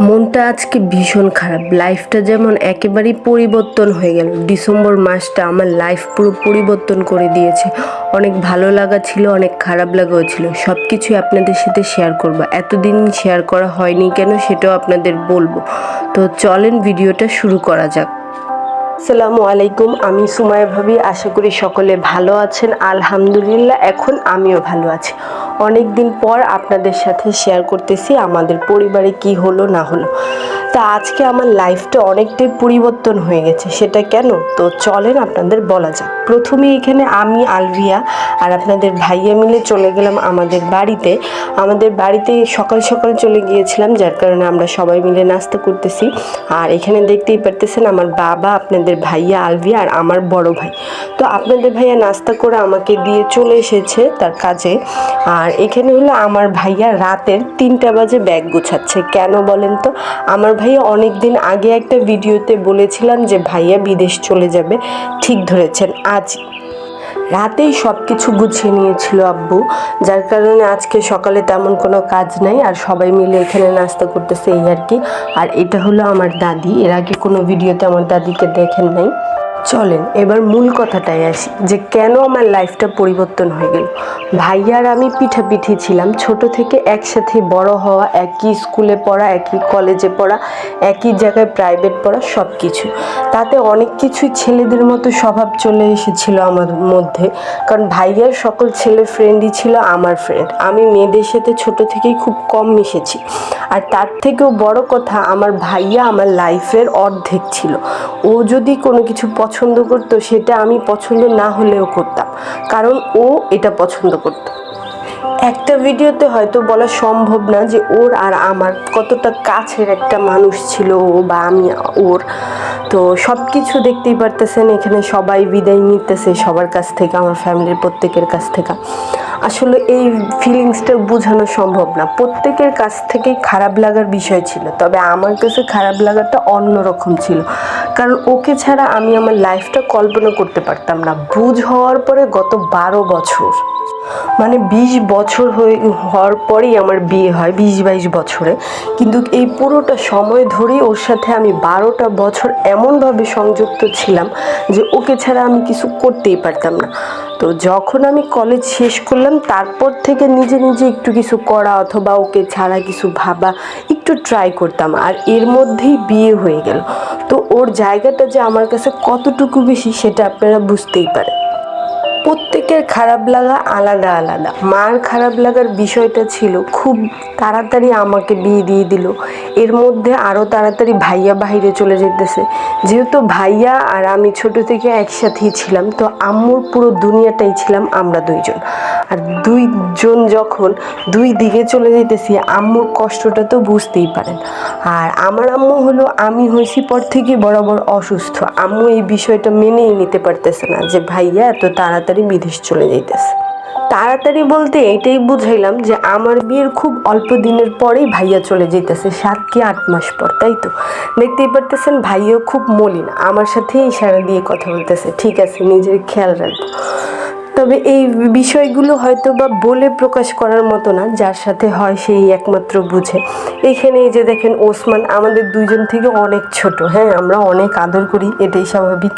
মনটা আজকে ভীষণ খারাপ। লাইফটা যেমন একেবারেই পরিবর্তন হয়ে গেল। ডিসেম্বর মাসটা আমার লাইফ পুরো পরিবর্তন করে দিয়েছে। অনেক ভালো লাগা ছিল, অনেক খারাপ লাগাও ছিল। সব কিছুই আপনাদের সাথে শেয়ার করব। এতদিন শেয়ার করা হয়নি কেন সেটাও আপনাদের বলব। তো চলেন ভিডিওটা শুরু করা যাক। আসসালামু আলাইকুম, আমি সুমায়া ভাবি। আশা করি সকলে ভালো আছেন। আলহামদুলিল্লাহ, এখন আমিও ভালো আছি। অনেক দিন পর আপনাদের সাথে শেয়ার করতেছি আমাদের পরিবারে কি হলো, না হলো। তা আজকে আমার লাইফটা অনেকটাই পরিবর্তন হয়ে গেছে, সেটা কেন? তো চলেন আপনাদের বলা যাক। প্রথমে এখানে আমি, আলভিয়া, আর আপনাদের ভাইয়া মিলে চলে গেলাম আমাদের বাড়িতে। আমাদের বাড়িতে সকাল সকাল চলে গিয়েছিলাম, যার কারণে আমরা সবাই মিলে নাস্তা করতেছি। আর এখানে দেখতেই পারতেছেন আমার বাবা, আপনাদের ভাইয়া, আলভিয়া, আর আমার বড় ভাই। তো আপনাদের ভাইয়া নাস্তা করে আমাকে দিয়ে চলে এসেছে তার কাজে। আর এখানে হলো আমার ভাইয়া রাতের তিনটা বাজে ব্যাগ গোছাচ্ছে। কেন বলেন তো? আমার ভাইয়া অনেক দিন আগে একটা ভিডিওতে বলেছিলাম যে ভাইয়া বিদেশ চলে যাবে। ঠিক ধরেছেন, আজ রাতেই সব কিছু গুছিয়ে নিয়েছিল আব্বু। যার কারণে আজকে সকালে তেমন কোনো কাজ নাই আর সবাই মিলে এখানে নাস্তা করতেছে এই আর কি। আর এটা হলো আমার দাদি, এর আগে কোনো ভিডিওতে আমার দাদিকে দেখেন নাই। চলেন, এবার মূল কথাটাই আসি, যে কেন আমার লাইফটা পরিবর্তন হয়ে গেল? ভাইয়ার আমি পিঠাপিঠি ছিলাম, ছোট থেকে একসাথে বড় হওয়া, একই স্কুলে পড়া, একই কলেজে পড়া, একই জায়গায় প্রাইভেট পড়া সব কিছু তাতে অনেক কিছুই ছেলেদের মতো স্বভাব চলে এসেছিল আমার মধ্যে, কারণ ভাইয়ার সকল ছেলে ফ্রেন্ডই ছিল আমার ফ্রেন্ড আমি মেয়েদের সাথে ছোট থেকেই খুব কম মিশেছি। আর তার থেকেও বড় কথা, আমার ভাইয়া আমার লাইফের অর্ধেক ছিল। ও যদি কোনো কিছু পছন্দ করতো, সেটা আমি পছন্দ না হলেও করতাম। কারণ ও এটা পছন্দ করতো। একটা ভিডিওতে হয়তো বলা সম্ভব না যে ওর আর আমার কতটা কাছের একটা মানুষ ছিল ও বা আমি ওর। তো সব কিছু দেখতেই পারতেছেন, এখানে সবাই বিদায় নিতেছে সবার কাছ থেকে, আমার ফ্যামিলির প্রত্যেকের কাছ থেকে। আসলে এই ফিলিংসটা বোঝানো সম্ভব না। প্রত্যেকের কাছ থেকেই খারাপ লাগার বিষয় ছিল, তবে আমার কাছে খারাপ লাগাটা অন্যরকম ছিল। কারণ ওকে ছাড়া আমি আমার লাইফটা কল্পনা করতে পারতাম না। বুঝ হওয়ার পরে গত বারো বছর মানে বিশ বছর হয়ে, হওয়ার পরেই আমার বিয়ে হয়, বিশ বাইশ বছরে। কিন্তু এই পুরোটা সময় ধরেই ওর সাথে আমি বারোটা বছর এমনভাবে সংযুক্ত ছিলাম যে ওকে ছাড়া আমি কিছু করতেই পারতাম না। তো যখন আমি কলেজ শেষ করলাম, তারপর থেকে নিজে নিজে একটু কিছু করা অথবা ওকে ছাড়া কিছু ভাবা, একটু ট্রাই করতাম আর এর মধ্যেই বিয়ে হয়ে গেল। তো ওর জায়গাটা যে আমার কাছে কতটুকু বেশি, সেটা আপনারা বুঝতেই পারেন। প্রত্যেকের খারাপ লাগা আলাদা আলাদা। মার খারাপ লাগার বিষয়টা ছিল, খুব তাড়াতাড়ি আমাকে বিয়ে দিয়ে দিল। এর মধ্যে আরও তাড়াতাড়ি ভাইয়া বাইরে চলে যেতেছে। যেহেতু ভাইয়া আর আমি ছোট থেকে একসাথেই ছিলাম, তো আম্মুর পুরো দুনিয়াটাই ছিলাম আমরা দুইজন। আর দুইজন যখন দুই দিকে চলে যেতেছি, আম্মুর কষ্টটা তো বুঝতেই পারেন। আর আমার আম্মু হলো, আমি হয়েছি পর থেকে বরাবর অসুস্থ। আম্মু এই বিষয়টা মেনেই নিতে পারতেছে না যে, ভাইয়া, এত তাড়াতাড়ি বিদেশ চলে যাইতেছে। তাড়াতাড়ি বলতে এটাই বুঝাইলাম যে আমার বিয়ের খুব অল্প দিনের পরেই ভাইয়া চলে যেতেছে সাত কি আট মাস পর, তাই তো? দেখতেই পারতেছেন ভাইয়া খুব মলিন, আমার সাথেই ইশারা দিয়ে কথা বলতেছে, ঠিক আছে, নিজের খেয়াল রাখব। তবে এই বিষয়গুলো হয়তো বা বলে প্রকাশ করার মতো না, যার সাথে হয় সেই একমাত্র বুঝে। এইখানে এই যে দেখেন ওসমান, আমাদের দুইজন থেকে অনেক ছোট হ্যাঁ আমরা অনেক আদর করি, এটাই স্বাভাবিক।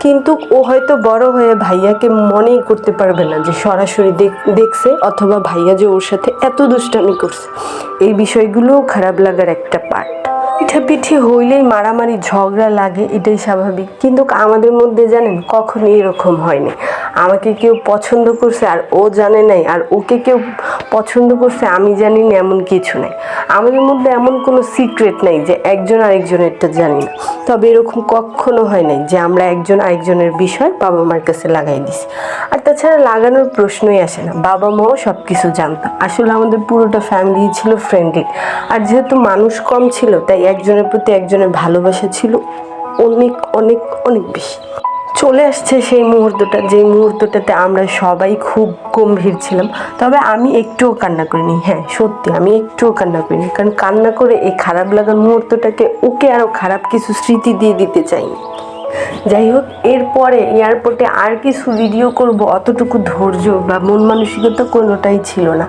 কিন্তু ও হয়তো বড় হয়ে ভাইয়াকে মনেই করতে পারবে না যে সরাসরি দেখছে অথবা ভাইয়া যে ওর সাথে এত দুষ্টামি করছে। এই বিষয়গুলোও খারাপ লাগার একটা পার্ট পিঠাপিঠি হইলেই মারামারি ঝগড়া লাগে, এটাই স্বাভাবিক। কিন্তু আমাদের মধ্যে জানেন, কখনই এরকম হয়নি। আমাকে কেউ পছন্দ করছে আর ও জানে নাই, আর ওকে কেউ পছন্দ করছে, আমি জানি না, এমন কিছু নাই। আমাদের মধ্যে এমন কোনো সিক্রেট নাই যে একজন আরেকজনেরটা জানি না। তবে এরকম কখনো হয় নাই যে আমরা একজন আরেকজনের বিষয় বাবা মার কাছে লাগাই দিছি। আর তাছাড়া লাগানোর প্রশ্নই আসে না, বাবা মাও সব কিছু জানতো। আসলে আমাদের পুরোটা ফ্যামিলি ছিল ফ্রেন্ডলি আর যেহেতু মানুষ কম ছিল, তাই একজনের প্রতি একজনের ভালোবাসা ছিল অনেক অনেক অনেক বেশি। চলে আসছে সেই মুহূর্তটা, যে মুহূর্তটাতে আমরা সবাই খুব গম্ভীর ছিলাম। তবে আমি একটুও কান্না করিনি হ্যাঁ সত্যি, আমি একটুও কান্না করিনি। কারণ কান্না করে এই খারাপ লাগার মুহূর্তটাকে ওকে আরও খারাপ কিছু স্মৃতি দিয়ে দিতে চাইনি। যাই হোক এরপরে এয়ারপোর্টে আর কিছু ভিডিও করব, অতটুকু ধৈর্য বা মন মানসিকতা কোনোটাই ছিল না।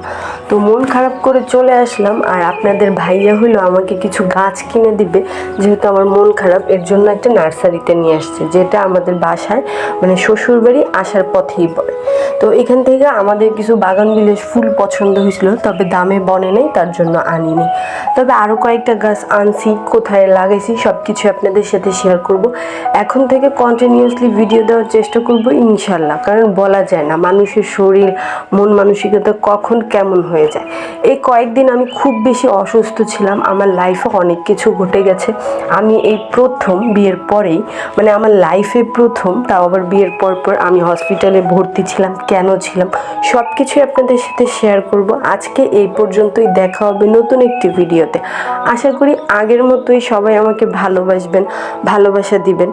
তো মন খারাপ করে চলে আসলাম আর আপনাদের ভাইয়া হলো আমাকে কিছু গাছ কিনে দিবে, যেহেতু আমার মন খারাপ, এর জন্য একটা নার্সারিতে নিয়ে আসছে, যেটা আমাদের বাসায় মানে শ্বশুরবাড়ি আসার পথেই পড়ে। তো এখান থেকে আমাদের কিছু বাগান বিলাস ফুল পছন্দ হয়েছিল, তবে দামে বনে নেই, তার জন্য আনিনি। তবে আরও কয়েকটা গাছ আনছি, কোথায় লাগাইছি সব কিছু আপনাদের সাথে শেয়ার করব। এখন থেকে কন্টিনিউয়াসলি ভিডিও দেওয়ার চেষ্টা করব ইনশাল্লাহ কারণ বলা যায় না মানুষের শরীর, মন মানসিকতা কখন কেমন হয়ে যায়। এই কয়েকদিন আমি খুব বেশি অসুস্থ ছিলাম, আমার লাইফে অনেক কিছু ঘটে গেছে। আমি এই প্রথম বিয়ের পরেই মানে আমার লাইফে প্রথম, তাও আবার বিয়ের পর পর আমি হসপিটালে ভর্তি ছিলাম, কেন ছিলাম সব কিছুই আপনাদের সাথে শেয়ার করব। আজকে এই পর্যন্তই দেখা হবে নতুন একটি ভিডিওতে আশা করি আগের মতোই সবাই আমাকে ভালোবাসবেন, ভালোবাসা দিবেন।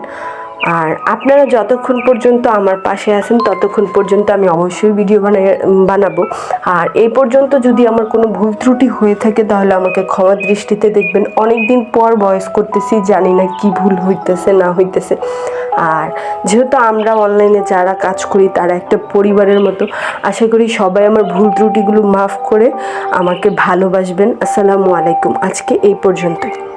আর আপনারা যতক্ষণ পর্যন্ত আমার পাশে আছেন, ততক্ষণ পর্যন্ত আমি অবশ্যই ভিডিও বানাই বানাবো। আর এই পর্যন্ত যদি আমার কোনো ভুল ত্রুটি হয়ে থাকে, তাহলে আমাকে ক্ষমা দৃষ্টিতে দেখবেন। অনেক দিন পর ভয়েস করতেছি, জানি না কি ভুল হইতেছে, না হইতেছে। আর যেহেতু আমরা অনলাইনে যারা কাজ করি, তারা একটা পরিবারের মতো, আশা করি সবাই আমার ভুল ত্রুটিগুলো মাফ করে আমাকে ভালোবাসবেন। আসসালামু আলাইকুম। আজকে এই পর্যন্তই।